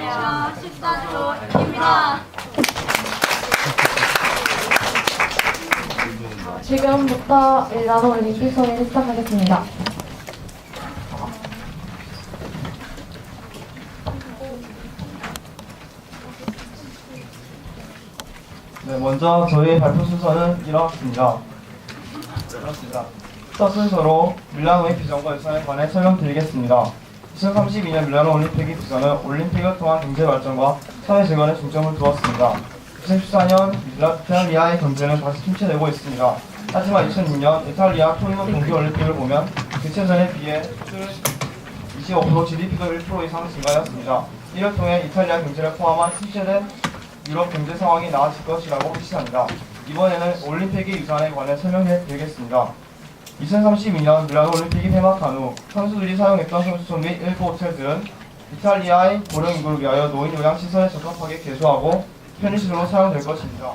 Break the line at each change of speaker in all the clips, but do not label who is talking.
안녕하세요. 14주입니다.
지금부터 일라노 올림픽 소리를 시작하겠습니다.
네, 먼저 저희 발표 순서는 이렇습니다. 이렇습니다. 첫 순서로 밀라노의 비전과 유산에 관해 설명드리겠습니다. 2032년 밀라노 올림픽의 비전은 올림픽을 통한 경제 발전과 사회 재건에 중점을 두었습니다. 2014년 이탈리아의 경제는 다시 침체되고 있습니다. 하지만 2006년 이탈리아 토리노 동계올림픽을 보면 개최전에 비해 수출 25% GDP도 1% 이상 증가하였습니다. 이를 통해 이탈리아 경제를 포함한 침체된 유럽 경제 상황이 나아질 것이라고 확신합니다. 이번에는 올림픽의 유산에 관해 설명해 드리겠습니다. 2032년 밀라노 올림픽이 폐막한 후 선수들이 사용했던 선수촌 및 일부 호텔들은 이탈리아의 고령 인구를 위하여 노인 요양 시설에 적합하게 개조하고 편의시설로 사용될 것입니다.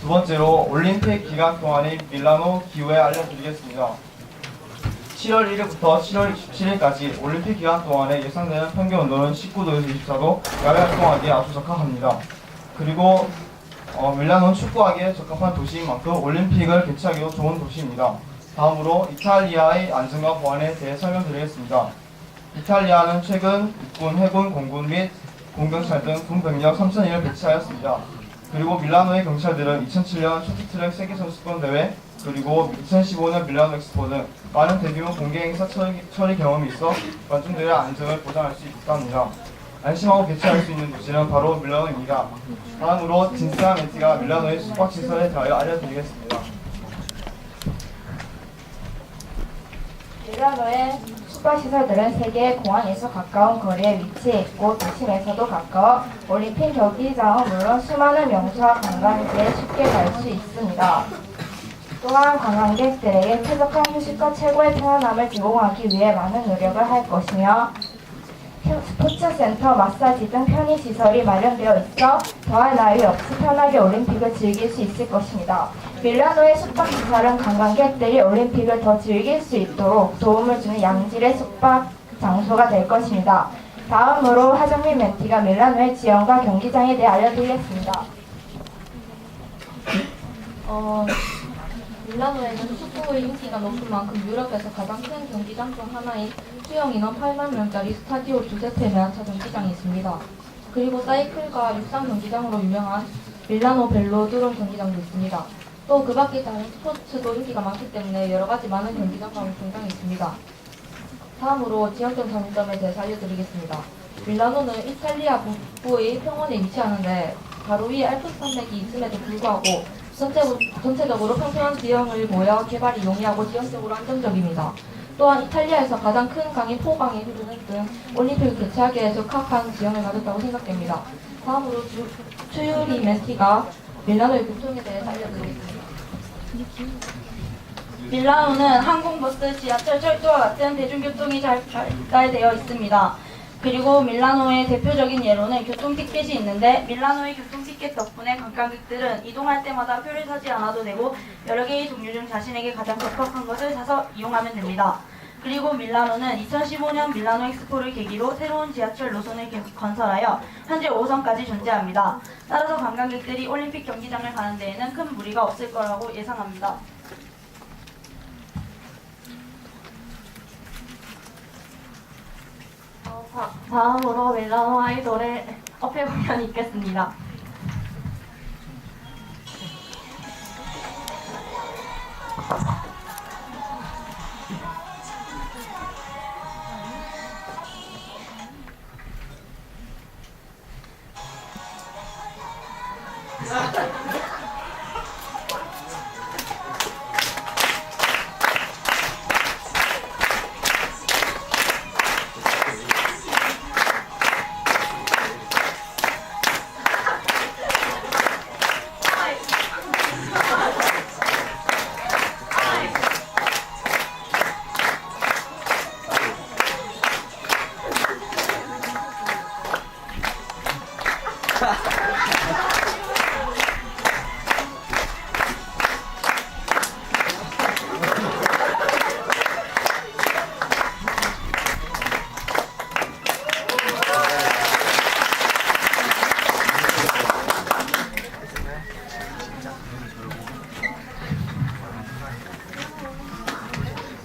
두 번째로 올림픽 기간 동안의 밀라노 기후에 알려드리겠습니다. 7월 1일부터 7월 27일까지 올림픽 기간 동안에 예상되는 평균 온도는 19도에서 24도, 야외 활동하기에 아주 적합합니다. 그리고 어, 밀라노는 축구하기에 적합한 도시인 만큼 올림픽을 개최하기도 좋은 도시입니다. 다음으로 이탈리아의 안전과 보안에 대해 설명드리겠습니다. 이탈리아는 최근 육군, 해군, 공군 및 공경찰 등 군 병력 3,000일을 배치하였습니다. 그리고 밀라노의 경찰들은 2007년 쇼트트랙 세계선수권 대회 그리고 2015년 밀라노 엑스포 등 많은 대규모 공개 행사 처리, 처리 경험이 있어 관중들의 안전을 보장할 수 있답니다. 안심하고 개최할 수 있는 도시는 바로 밀라노입니다. 다음으로 진스한 멘티가 밀라노의 숙박시설에 대하여 알려드리겠습니다.
밀라노의 숙박시설들은 세계 공항에서 가까운 거리에 위치해 있고 도심에서도 가까워 올림픽 경기장은 물론 수많은 명소와 관광지에 쉽게 갈 수 있습니다. 또한 관광객들에게 쾌적한 휴식과 최고의 편안함을 제공하기 위해 많은 노력을 할 것이며 스포츠센터, 마사지 등 편의시설이 마련되어 있어 더할 나위 없이 편하게 올림픽을 즐길 수 있을 것입니다. 밀라노의 숙박 시설은 관광객들이 올림픽을 더 즐길 수 있도록 도움을 주는 양질의 숙박 장소가 될 것입니다. 다음으로 하정민 멘티가 밀라노의 지형과 경기장에 대해 알려드리겠습니다.
어, 밀라노에는 축구의 인기가 높은 만큼 유럽에서 가장 큰 경기장 중 하나인 수용 인원 8만 명짜리 스타디오 주세페 메아차 경기장이 있습니다. 그리고 사이클과 육상 경기장으로 유명한 밀라노 벨로드롬 경기장도 있습니다. 또 그 밖에 다른 스포츠도 인기가 많기 때문에 여러 가지 많은 경기장과 공장이 있습니다. 다음으로 지역적 장점에 대해서 알려드리겠습니다. 밀라노는 이탈리아 북부의 평원에 위치하는데 바로 위에 알프스 산맥이 있음에도 불구하고 전체, 전체 적으로 평평한 지형을 보여 개발이 용이하고 지형적으로 안정적입니다. 또한 이탈리아에서 가장 큰 강인 포강이 흐르는 등 올림픽을 개최하기에 적합한 지형을 가졌다고 생각됩니다. 다음으로 주, 추유리 멘티가 밀라노의 교통에 대해서 알려드리겠습니다. 밀라노는 항공버스, 지하철, 철도와 같은 대중교통이 잘 발달되어 있습니다. 그리고 밀라노의 대표적인 예로는 교통 티켓이 있는데 밀라노의 교통 티켓 덕분에 관광객들은 이동할 때마다 표를 사지 않아도 되고 여러 개의 종류 중 자신에게 가장 적합한 것을 사서 이용하면 됩니다. 그리고 밀라노는 2015년 밀라노 엑스포를 계기로 새로운 지하철 노선을 개- 건설하여 현재 5선까지 존재합니다. 따라서 관광객들이 올림픽 경기장을 가는 데에는 큰 무리가 없을 거라고 예상합니다. 다, 다음으로 멜로망 아이돌의 어필 공연이 있겠습니다.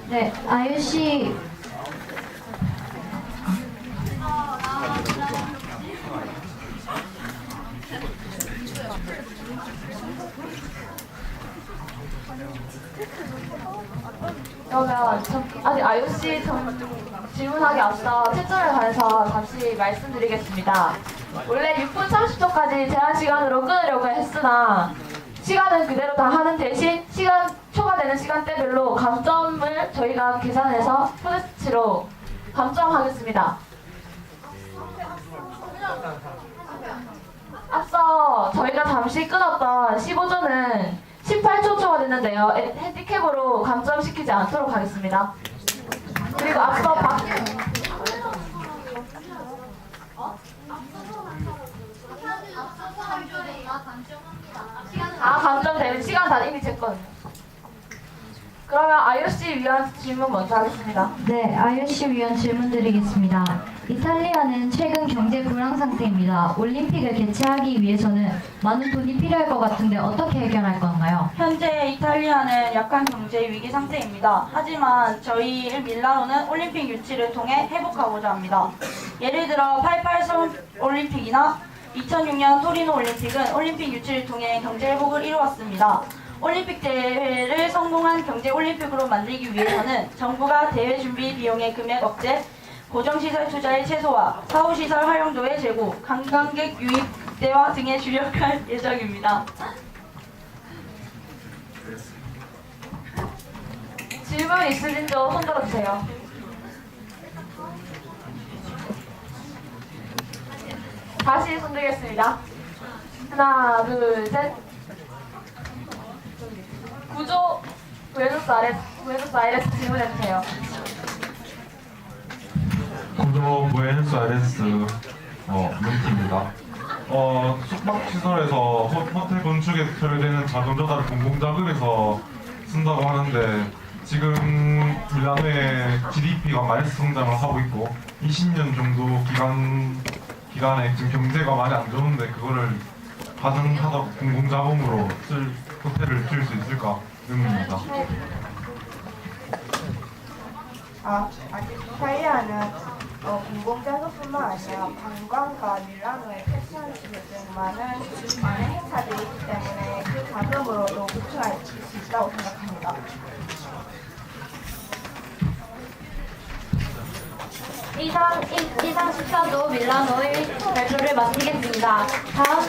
네, 아유 씨. 그러면 전- 아직 IOC 전- 질문하기 앞서 채점에 관해서 잠시 말씀드리겠습니다. 원래 6분 30초까지 제한 시간으로 끊으려고 했으나 시간은 그대로 다 하는 대신 시간 초과되는 시간대별로 감점을 저희가 계산해서 프레스치로 감점하겠습니다. 저희가 잠시 끊었던 15조는 18초 초과됐는데요. 에- 핸디캡으로 감점시키지 않도록 하겠습니다. 그리고 앞서 박... 아 감점되면 시간 다 이미 쟀거든요. 그러면 IOC 위원 질문 먼저 하겠습니다.
네, IOC 위원 질문 드리겠습니다. 이탈리아는 최근 경제 불황 상태입니다. 올림픽을 개최하기 위해서는 많은 돈이 필요할 것 같은데 어떻게 해결할 건가요?
현재 이탈리아는 약한 경제 위기 상태입니다. 하지만 저희 밀라노는 올림픽 유치를 통해 회복하고자 합니다. 예를 들어 88 서울 올림픽이나 2006년 토리노 올림픽은 올림픽 유치를 통해 경제 회복을 이루었습니다. 올림픽 대회를 성공한 경제 올림픽으로 만들기 위해서는 정부가 대회 준비 비용의 금액 억제, 고정시설 투자의 최소화, 사후시설 활용도의 제고, 관광객 유입 극대화 등에 주력할 예정입니다.
질문 있으신 분 손들어 주세요. 다시 손 들겠습니다. 하나, 둘, 셋. 구조 부에노스 부에노스 아이레스 질문해 주세요.
구도 부에노스 아이레스 어, 문티입니다. 어, 숙박시설에서 호, 호텔 건축에 처리되는 자금 조달을 공공자금에서 쓴다고 하는데 지금 밀라노의 GDP가 마이너스 성장을 하고 있고 20년 정도 기간 기간에 지금 경제가 많이 안 좋은데 그거를 가능하다 공공자금으로 쓸 호텔을 지을 수 있을까 의문입니다.
아, 아직 이탈리아는 어, 공공자금뿐만 아니라 관광과 밀라노의 패션 시대 등 많은 많은 행사들이 있기 때문에 그 자금으로도 구축할 수 있다고 생각합니다.
이상, 이, 이상 14도 밀라노의 발표를 마치겠습니다. 다음